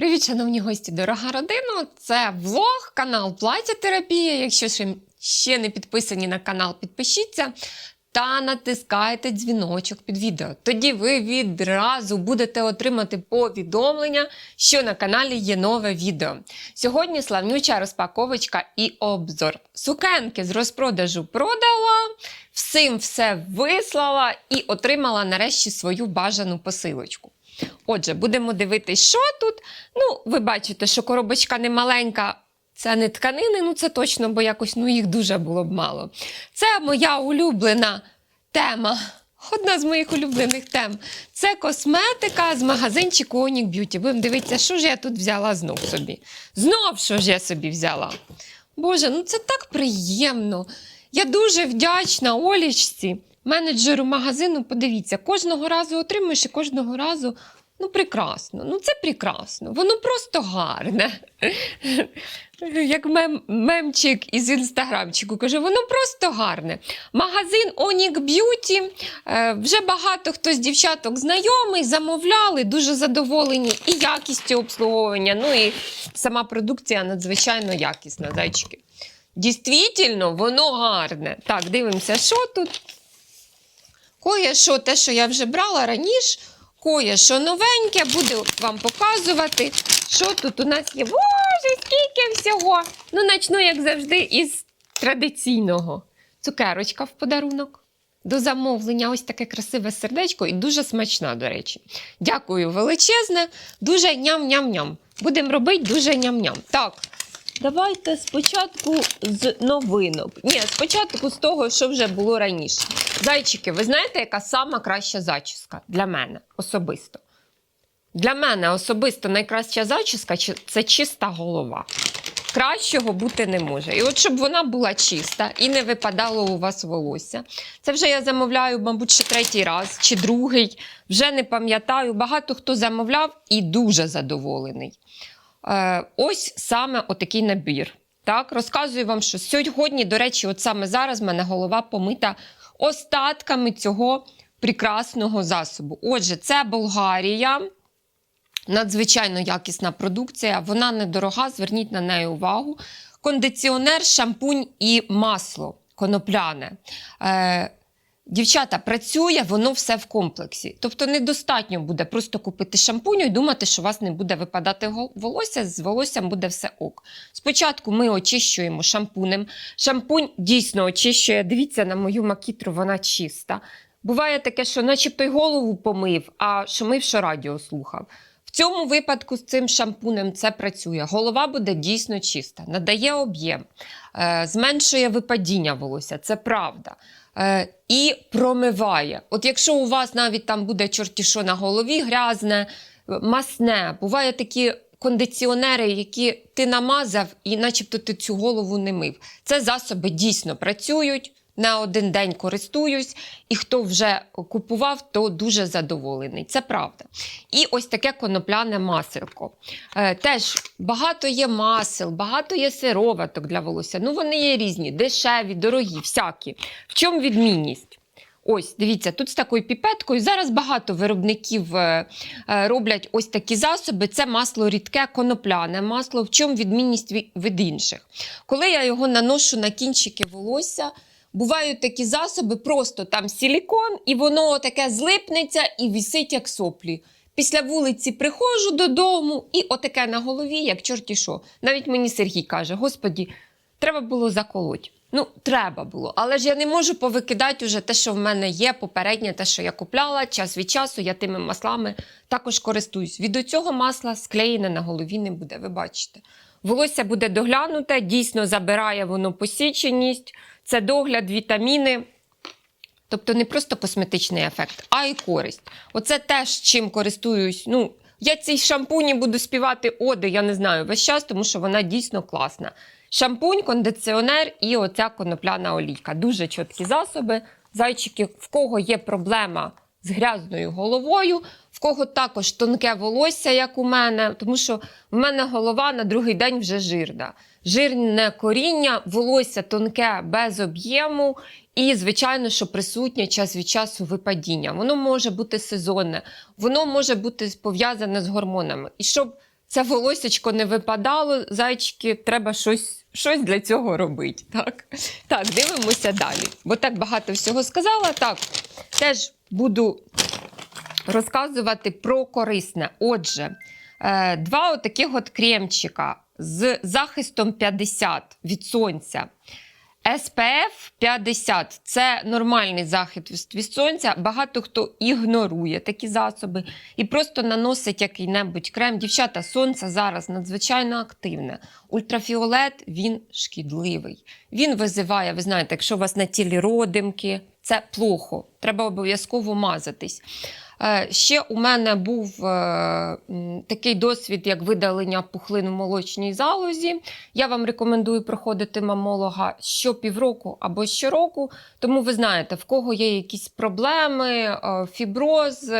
Привіт, шановні гості, дорога родина! Це влог, канал Плаття Терапія. Якщо ще, не підписані на канал, підпишіться та натискайте дзвіночок під відео. Тоді ви відразу будете отримати повідомлення, що на каналі є нове відео. Сьогодні славнюча розпаковочка і обзор. Сукенки з розпродажу продала, всім все вислала і отримала нарешті свою бажану посилочку. Отже, будемо дивитись, що тут. Ну, ви бачите, що коробочка не маленька. Це не тканини, ну це точно, бо якось ну, їх дуже було б мало. Це моя улюблена тема. Одна з моїх улюблених тем. Це косметика з магазинчику Onic Beauty. Будемо дивитися, що ж я тут взяла знов собі. Знов що ж я собі взяла. Боже, ну це так приємно. Я дуже вдячна Олічці, менеджеру магазину. Подивіться, кожного разу отримуєш і кожного разу. Ну, прекрасно, ну це прекрасно, воно просто гарне. Як мем, мемчик із інстаграмчику каже, воно просто гарне. Магазин Onic Beauty. е, Вже багато хто з дівчаток знайомий, замовляли, дуже задоволені і якістю обслуговування. Ну і сама продукція надзвичайно якісна, зайчики. Дійсно, воно гарне. Так, дивимося, що тут. Кое що, те, що я вже брала раніше, кое що новеньке, буду вам показувати, що тут у нас є. Боже, скільки всього! Ну, начну, як завжди, із традиційного. Цукерочка в подарунок. До замовлення ось таке красиве сердечко і дуже смачна, до речі. Дякую величезне, дуже ням-ням-ням. Будемо робити дуже ням-ням. Так, давайте спочатку з новинок. Ні, спочатку з того, що вже було раніше. Зайчики, ви знаєте, яка сама краща зачіска для мене особисто? Для мене особисто найкраща зачіска це чиста голова. Кращого бути не може. І от щоб вона була чиста і не випадало у вас волосся. Це вже я замовляю, мабуть, ще третій раз чи другий. Вже не пам'ятаю. Багато хто замовляв і дуже задоволений. Е, ось саме отакий набір. Так, розказую вам, що сьогодні, до речі, от саме зараз в мене голова помита остатками цього прекрасного засобу. Отже, це Болгарія. Надзвичайно якісна продукція, вона недорога, зверніть на неї увагу. Кондиціонер, шампунь і масло конопляне. Е, Дівчата, працює воно все в комплексі. Тобто недостатньо буде просто купити шампунь і думати, що у вас не буде випадати волосся, з волоссям буде все ок. Спочатку ми очищуємо шампунем. Шампунь дійсно очищує. Дивіться на мою макітру, вона чиста. Буває таке, що начебто й голову помив, а що мив, що радіо слухав. В цьому випадку з цим шампунем це працює. Голова буде дійсно чиста, надає об'єм, е, зменшує випадіння волосся, це правда. Е, і промиває. От якщо у вас навіть там буде чорті що на голові грязне, масне, буває такі кондиціонери, які ти намазав, і начебто ти цю голову не мив. Це засоби дійсно працюють. На один день користуюсь, і хто вже купував, то дуже задоволений. Це правда. І ось таке конопляне маселко. Е, теж багато є масел, багато є сироваток для волосся. Ну, вони є різні, дешеві, дорогі, всякі. В чому відмінність? Ось, дивіться, тут з такою піпеткою. Зараз багато виробників е, е, роблять ось такі засоби. Це масло рідке, конопляне масло. В чому відмінність від інших? Коли я його наношу на кінчики волосся, бувають такі засоби, просто там силікон, і воно таке злипнеться і вісить, як соплі. Після вулиці приходжу додому, і отаке на голові, як чорті що. Навіть мені Сергій каже: Господі, треба було заколоть. Ну, треба було. Але ж я не можу повикидати уже те, що в мене є, попереднє, те, що я купляла, час від часу я тими маслами також користуюсь. Від цього масла склеєне на голові не буде, ви бачите. Волосся буде доглянуте, дійсно забирає воно посіченість, це догляд, вітаміни. Тобто не просто косметичний ефект, а й користь. Оце теж чим користуюсь. Ну, я цій шампуні буду співати оди, я не знаю, весь час, тому що вона дійсно класна. Шампунь, кондиціонер і оця конопляна олійка. Дуже чіткі засоби. Зайчики, в кого є проблема з грязною головою, в кого також тонке волосся, як у мене, тому що в мене голова на другий день вже жирна. Жирне коріння, волосся тонке без об'єму, і, звичайно, що присутнє час від часу випадіння. Воно може бути сезонне, воно може бути пов'язане з гормонами. І щоб це волосечко не випадало, зайчики, треба щось, щось для цього робити. Так? так, дивимося далі. Бо так багато всього сказала. Так, теж буду розказувати про корисне. Отже, е, два отаких от кремчика з захистом 50 від сонця. SPF 50 це нормальний захист від- сонця. Багато хто ігнорує такі засоби і просто наносить який-небудь крем. Дівчата, сонце зараз надзвичайно активне. Ультрафіолет він шкідливий. Він визиває, ви знаєте, якщо у вас на тілі родимки, це плохо. Треба обов'язково мазатись. Е, Ще у мене був е, такий досвід, як видалення пухлин в молочній залозі. Я вам рекомендую проходити мамолога щопівроку або щороку, тому ви знаєте, в кого є якісь проблеми, е, фіброз,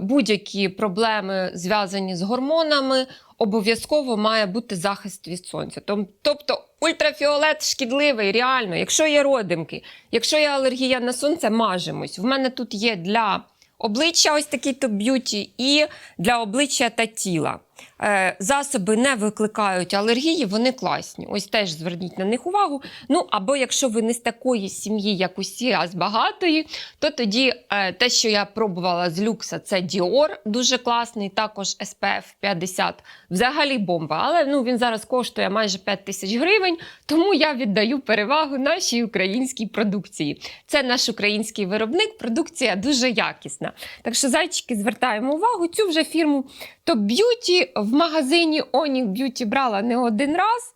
будь-які проблеми зв'язані з гормонами, обов'язково має бути захист від сонця. Тобто ультрафіолет шкідливий, реально. Якщо є родимки, якщо є алергія на сонце, мажемось. В мене тут є для обличчя ось такий топ б'юті і для обличчя та тіла. Е, засоби не викликають алергії, вони класні. Ось теж зверніть на них увагу. Ну або якщо ви не з такої сім'ї, як усі, а з багатої, то тоді е, те, що я пробувала з люкса, це Dior, дуже класний, також SPF 50, взагалі бомба. Але ну, він зараз коштує майже 5 тисяч гривень, тому я віддаю перевагу нашій українській продукції. Це наш український виробник, продукція дуже якісна. Так що, зайчики, звертаємо увагу. Цю вже фірму Top Beauty в магазині Onyx Beauty брала не один раз.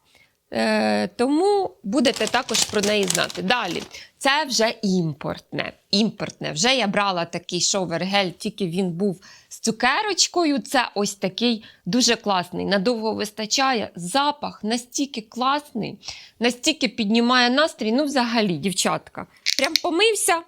Е, тому будете також про неї знати. Далі, це вже імпортне. Імпортне. Вже я брала такий шовер-гель, тільки він був з цукерочкою. Це ось такий дуже класний. Надовго вистачає. Запах настільки класний, настільки піднімає настрій. Ну, взагалі, дівчатка. Прям помився.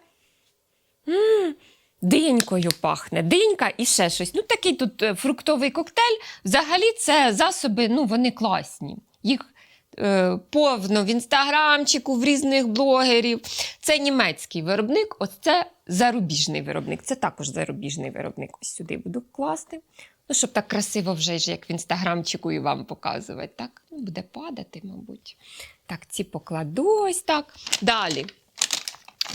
м Динькою пахне, динька і ще щось. Ну, такий тут е, фруктовий коктейль. Взагалі, це засоби, ну, вони класні. Їх е, повно в інстаграмчику, в різних блогерів. Це німецький виробник, ось це зарубіжний виробник. Це також зарубіжний виробник. Ось сюди буду класти. Ну, щоб так красиво вже ж, як в інстаграмчику і вам показувати. Так, ну, буде падати, мабуть. Так, ці покладу ось так. Далі.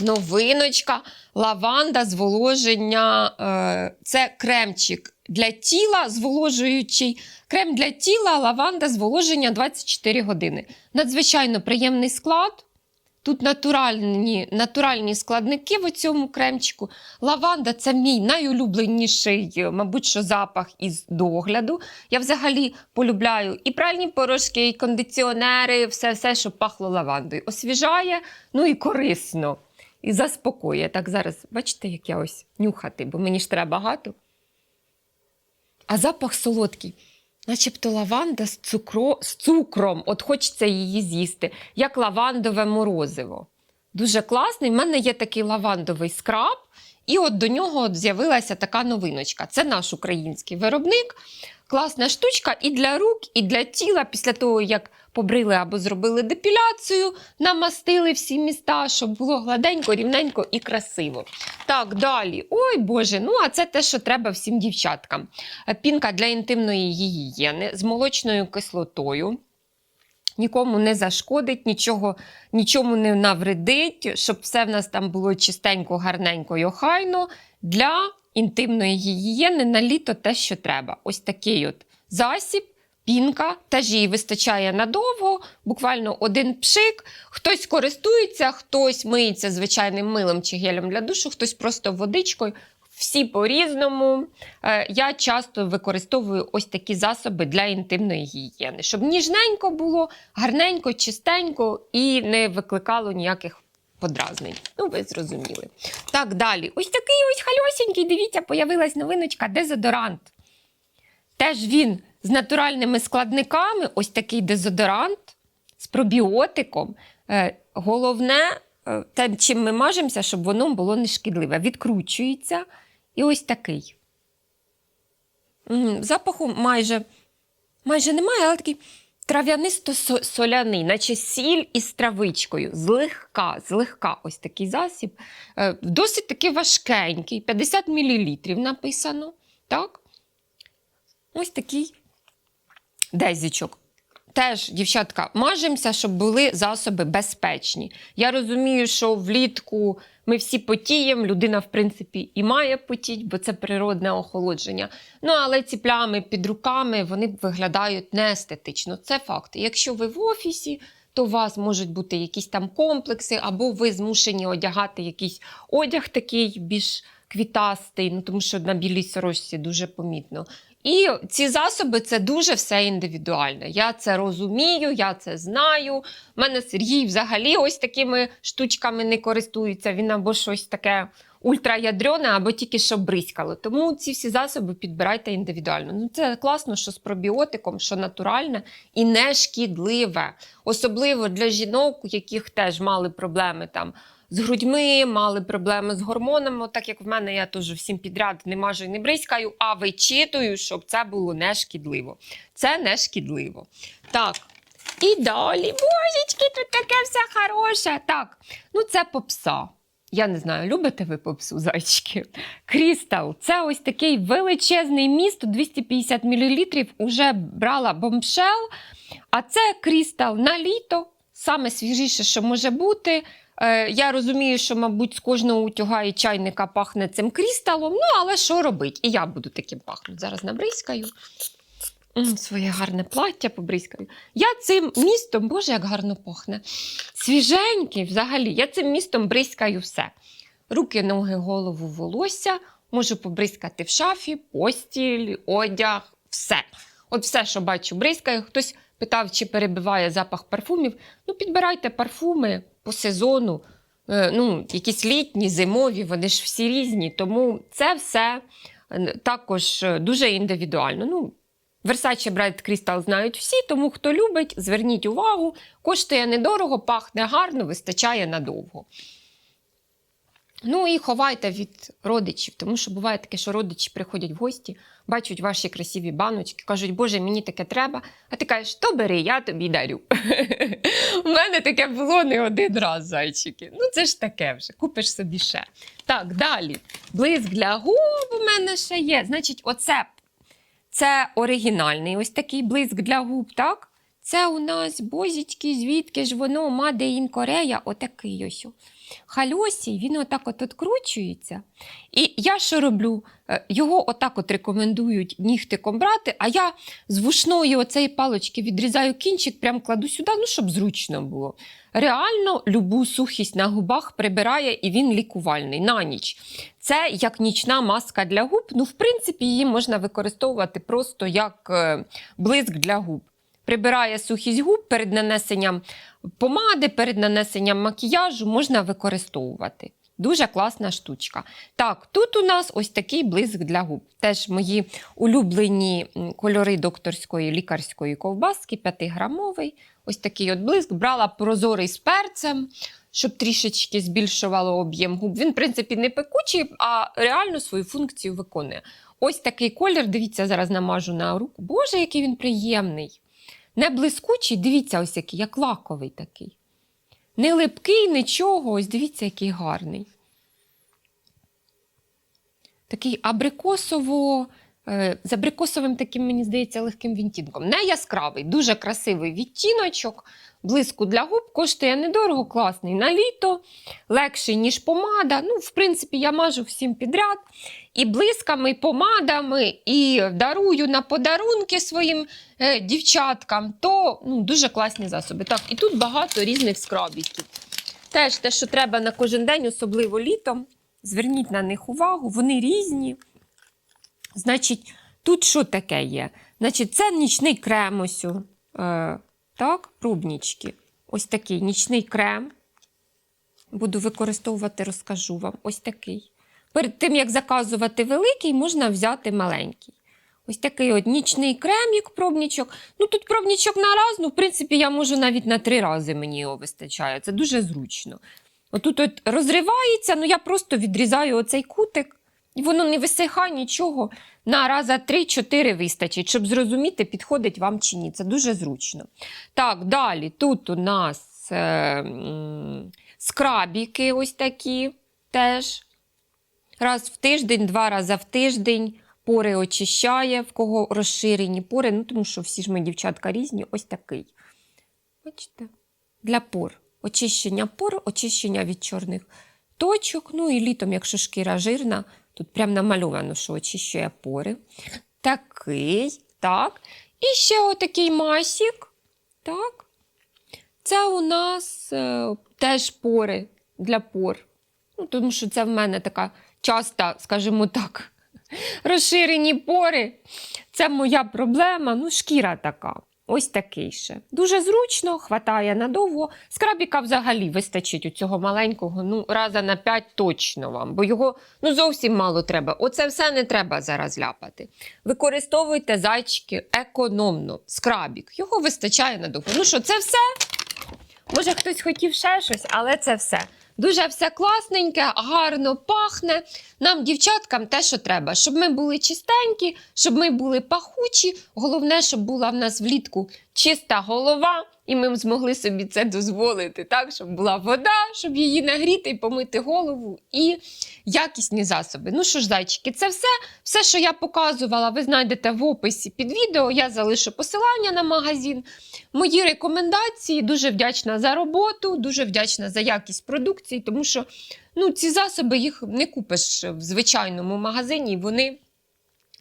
Новиночка, лаванда, зволоження. Е, це кремчик для тіла, зволожуючий. Крем для тіла, лаванда, зволоження 24 години. Надзвичайно приємний склад. Тут натуральні, натуральні складники в цьому кремчику. Лаванда це мій найулюбленіший, е, мабуть, що запах із догляду. Я взагалі полюбляю і пральні порошки, і кондиціонери, все, все, що пахло лавандою. Освіжає, ну і корисно. І заспокоює. Так зараз, бачите, як я ось нюхати, бо мені ж треба багато. А запах солодкий. Начебто лаванда з, цукро, з цукром, от хочеться її з'їсти, як лавандове морозиво. Дуже класний. У мене є такий лавандовий скраб, і от до нього з'явилася така новиночка. Це наш український виробник. Класна штучка і для рук, і для тіла. Після того, як побрили або зробили депіляцію, намастили всі міста, щоб було гладенько, рівненько і красиво. Так, далі. Ой Боже, ну а це те, що треба всім дівчаткам. Пінка для інтимної гігієни з молочною кислотою. Нікому не зашкодить, нічого, нічому не навредить, щоб все в нас там було чистенько, гарненько й охайно. Для інтимної гігієни на літо те, що треба. Ось такий от засіб, пінка, теж її вистачає надовго, буквально один пшик. Хтось користується, хтось миється звичайним милом чи гелем для душу, хтось просто водичкою. Всі по-різному. Е, Я часто використовую ось такі засоби для інтимної гігієни, щоб ніжненько було, гарненько, чистенько і не викликало ніяких подразнень. Ну, ви зрозуміли. Так, далі. Ось такий ось хальосенький, дивіться, появилась новиночка, дезодорант. Теж він з натуральними складниками, ось такий дезодорант з пробіотиком. Е, Головне, е, те, чим ми мажемося, щоб воно було не шкідливе. Відкручується. І ось такий. Запаху майже, майже немає, але такий трав'янисто-соляний, наче сіль із травичкою. Злегка, злегка ось такий засіб. Е, Досить таки важкенький, 50 мл написано. Так? Ось такий дезічок. Теж, дівчатка, мажемося, щоб були засоби безпечні. Я розумію, що влітку ми всі потіємо, людина, в принципі, і має потіть, бо це природне охолодження. Ну, але ці плями під руками вони виглядають неестетично. Це факт. Якщо ви в офісі, то у вас можуть бути якісь там комплекси, або ви змушені одягати якийсь одяг такий більш квітастий, ну тому що на білій сорочці дуже помітно. І ці засоби це дуже все індивідуальне. Я це розумію, я це знаю. У мене Сергій взагалі ось такими штучками не користується. Він або щось таке ультраядрене, або тільки що бризкало. Тому ці всі засоби підбирайте індивідуально. Ну це класно, що з пробіотиком, що натуральне і не шкідливе. Особливо для жінок, у яких теж мали проблеми там з грудьми, мали проблеми з гормонами. Так як в мене я теж всім підряд не мажу і не бризкаю, а вичитую, щоб це було не шкідливо. Це не шкідливо. Так. І далі, божечки, тут таке все хороше. Так, ну це попса. Я не знаю, любите ви попсу, зайчики? Крістал це ось такий величезний міст, 250 мл. Уже брала бомбшел. А це крістал на літо, саме свіжіше, що може бути. Е, я розумію, що, мабуть, з кожного утюга і чайника пахне цим крісталом. Ну, але що робить? І я буду таким пахнути. Зараз набризкаю. Своє гарне плаття побризкаю. Я цим містом, боже, як гарно пахне. Свіженький взагалі. Я цим містом бризкаю все. Руки, ноги, голову, волосся. Можу побризкати в шафі, постіль, одяг, все. От все, що бачу, бризкаю. Хтось питав, чи перебиває запах парфумів. Ну, підбирайте парфуми по сезону. Е, Ну, якісь літні, зимові, вони ж всі різні. Тому це все е, також е, дуже індивідуально. Ну, Versace Bright Crystal знають всі, тому хто любить, зверніть увагу. Коштує недорого, пахне гарно, вистачає надовго. Ну і ховайте від родичів, тому що буває таке, що родичі приходять в гості, бачать ваші красиві баночки, кажуть, Боже, мені таке треба. А ти кажеш, то бери, я тобі дарю. У мене таке було не один раз, зайчики. Ну, це ж таке вже, купиш собі ще. Так, далі. Блиск для губ у мене ще є. Значить, оце це оригінальний ось такий блиск для губ, так? Це у нас, бозічки, звідки ж воно, Made in Korea, отакий ось. Хальосій, він отак от откручується. І я що роблю? Е, Його отак от рекомендують нігтиком брати, а я з вушної оцеї палочки відрізаю кінчик, прям кладу сюди, ну, щоб зручно було. Реально любу сухість на губах прибирає і він лікувальний на ніч. Це як нічна маска для губ. Ну, в принципі, її можна використовувати просто як е, блиск для губ. Прибирає сухість губ перед нанесенням помади, перед нанесенням макіяжу можна використовувати. Дуже класна штучка. Так, тут у нас ось такий блиск для губ. Теж мої улюблені кольори докторської лікарської ковбаски, 5-грамовий. Ось такий от блиск. Брала прозорий з перцем, щоб трішечки збільшувало об'єм губ. Він, в принципі, не пекучий, а реально свою функцію виконує. Ось такий колір. Дивіться, зараз намажу на руку. Боже, який він приємний. Не блискучий, дивіться, ось який, як лаковий такий. Не липкий, нічого. Ось дивіться, який гарний. Такий абрикосово, з абрикосовим таким, мені здається, легким відтінком. Не яскравий, дуже красивий відтіночок. Блиску для губ коштує недорого, класний на літо, легший, ніж помада. Ну, в принципі, я мажу всім підряд. І блисками, і помадами, і дарую на подарунки своїм е, дівчаткам, то ну, дуже класні засоби. Так, і тут багато різних скрабіків. Теж те, що треба на кожен день, особливо літом. Зверніть на них увагу, вони різні. Значить, тут що таке є? Значить, це нічний крем ось. Е, так, пробнічки. Ось такий нічний крем. Буду використовувати, розкажу вам. Ось такий. Перед тим, як заказувати великий, можна взяти маленький. Ось такий от нічний кремік, пробнічок. Ну, тут пробнічок на раз, ну, в принципі, я можу навіть на три рази мені його вистачає. Це дуже зручно. Отут от розривається, ну я просто відрізаю оцей кутик, і воно не висихає нічого. На раза 3-4 вистачить, щоб зрозуміти, підходить вам чи ні. Це дуже зручно. Так, далі. Тут у нас е, скрабіки ось такі теж. Раз в тиждень, два рази в тиждень. пори очищає, в кого розширені пори, ну тому що всі ж ми дівчатка різні, ось такий. Бачите? Для пор. Очищення пор, очищення від чорних точок. Ну і літом, якщо шкіра жирна, тут прям намальовано, що очищує пори. Такий, так. І ще отакий масік. Так. Це у нас е, теж пори для пор. Ну, тому що це в мене така часта, скажімо так, розширені пори. Це моя проблема. Ну, шкіра така. Ось такий ще. Дуже зручно, хватає надовго. Скрабіка взагалі вистачить у цього маленького, ну, раза на 5 точно вам, бо його ну, зовсім мало треба. Оце все не треба зараз ляпати. Використовуйте зайчики економно. Скрабік. Його вистачає надовго. Ну що, це все? Може, хтось хотів ще щось, але це все. Дуже все класненьке, гарно пахне. Нам, дівчаткам, те, що треба, щоб ми були чистенькі, щоб ми були пахучі. Головне, щоб була в нас влітку чиста голова, і ми змогли собі це дозволити, так? щоб була вода, щоб її нагріти і помити голову, і якісні засоби. Ну що ж, зайчики, це все. Все, що я показувала, ви знайдете в описі під відео. Я залишу посилання на магазин. Мої рекомендації. Дуже вдячна за роботу, дуже вдячна за якість продукції, тому що ну, ці засоби їх не купиш в звичайному магазині. Вони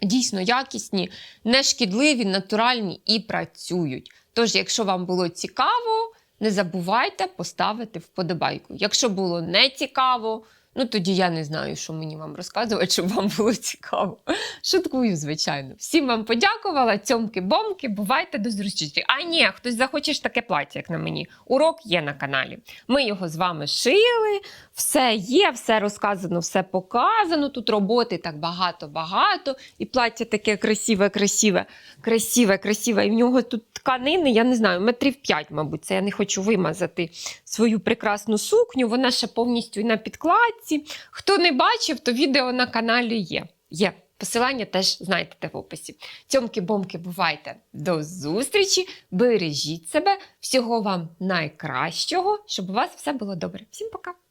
дійсно якісні, нешкідливі, натуральні і працюють. Тож, якщо вам було цікаво, не забувайте поставити вподобайку. Якщо було не цікаво, ну тоді я не знаю, що мені вам розказувати, щоб вам було цікаво. Шуткую, звичайно. Всім вам подякувала. Цьомки-бомки, бувайте до зустрічі. А ні, хтось захоче ж таке плаття, як на мені. Урок є на каналі. Ми його з вами шили, все є, все розказано, все показано. Тут роботи так багато-багато. І плаття таке красиве, красиве, красиве, красиве. І в нього тут тканини, я не знаю, метрів 5, мабуть. Це я не хочу вимазати свою прекрасну сукню. Вона ще повністю на підкладці. Хто не бачив, то відео на каналі є. Є. Посилання теж знайдете в описі. Цьомки-бомки, бувайте до зустрічі, бережіть себе, всього вам найкращого, щоб у вас все було добре. Всім пока!